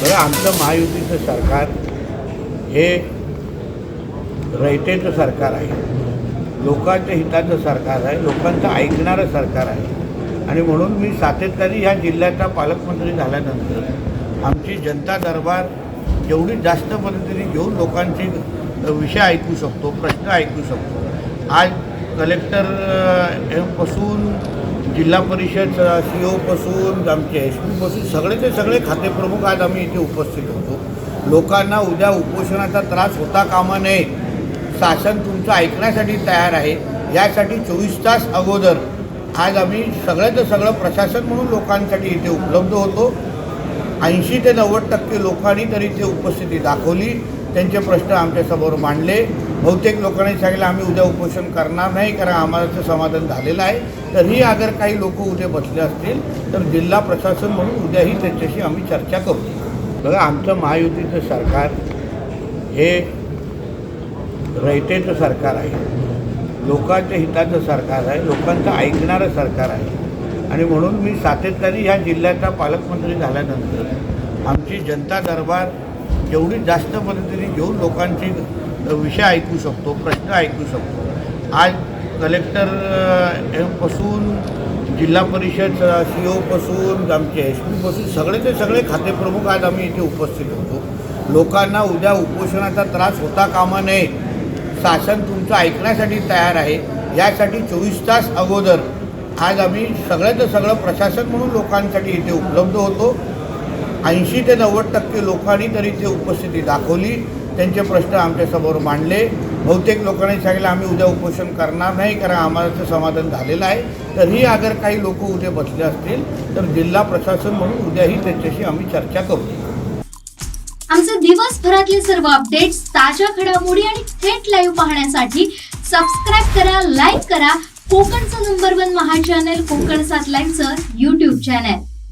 बरं आमचं महायुतीचं सरकार हे रयतेचं सरकार आहे. लोकांच्या हिताचं सरकार आहे. लोकांचं ऐकणारं सरकार आहे. आणि म्हणून मी सातत्याने ह्या जिल्ह्याचा पालकमंत्री झाल्यानंतर आमची जनता दरबार जेवढी जास्त पद्धतीने घेऊन लोकांचे विषय ऐकू शकतो प्रश्न ऐकू शकतो. आज कलेक्टरपासून जिल्हा परिषद सी ओपासून आमचे एस पीपासून सगळे ते सगळे खातेप्रमुख आज आम्ही इथे उपस्थित होतो. लोकांना उद्या उपोषणाचा त्रास होता कामा नये शासन तुमचं ऐकण्यासाठी तयार आहे. यासाठी चोवीस तास अगोदर आज आम्ही सगळ्याचं सगळं प्रशासन म्हणून लोकांसाठी इथे उपलब्ध होतो. ऐंशी ते नव्वद टक्के लोकांनी तरी ते उपस्थिती दाखवली. त्यांचे प्रश्न आमच्यासमोर मांडले. बहुतेक लोकांनी सांगितलं आम्ही उद्या उपोषण करणार नाही कारण आम्हाला समाधान झालेलं आहे. तरीही अगर काही लोक उद्या बसले असतील तर जिल्हा प्रशासन म्हणून उद्याही त्यांच्याशी आम्ही चर्चा करू. बघा आमचं महायुतीचं सरकार हे रयतेचं सरकार आहे. लोकांच्या हिताचं सरकार आहे. लोकांचं ऐकणारं सरकार आहे. आणि म्हणून मी सातत्याने ह्या जिल्ह्याचा पालकमंत्री झाल्यानंतर आमची जनता दरबार जेवढी जास्त पद्धतीने घेऊन लोकांची विषय ऐकू शकतो प्रश्न ऐकू शकतो. आज कलेक्टरपासून जिल्हा परिषद सी ओपासून आमचे एस पीपासून सगळे ते सगळे खातेप्रमुख आज आम्ही इथे उपस्थित होतो. लोकांना उद्या उपोषणाचा त्रास होता कामा नये शासन तुमचं ऐकण्यासाठी तयार आहे. यासाठी चोवीस तास अगोदर आज आम्ही सगळ्याचं सगळं प्रशासन म्हणून लोकांसाठी इथे उपलब्ध होतो. ऐंशी ते नव्वद टक्के लोकांनी तरी ते उपस्थिती दाखवली. त्यांचे प्रश्न आमच्यासमोर मांडले. बहुतेक लोकांनी सांगितलं आम्ही उद्या उपोषण करणार नाही कारण आम्हाला ते समाधान झालेलं आहे. तरीही अगर काही लोक उद्या बसले असतील तर जिल्हा प्रशासन म्हणून उद्याही त्यांच्याशी आम्ही चर्चा करू. आमचे दिवसभरातले सर्व अपडेट्स ताज्या घडामोडी आणि थेट लाईव्ह पाहण्यासाठी सबस्क्राईब करा लाईक करा. कोकणचं नंबर वन महा चॅनल कोकण सात लाईनचं युट्यूब चॅनल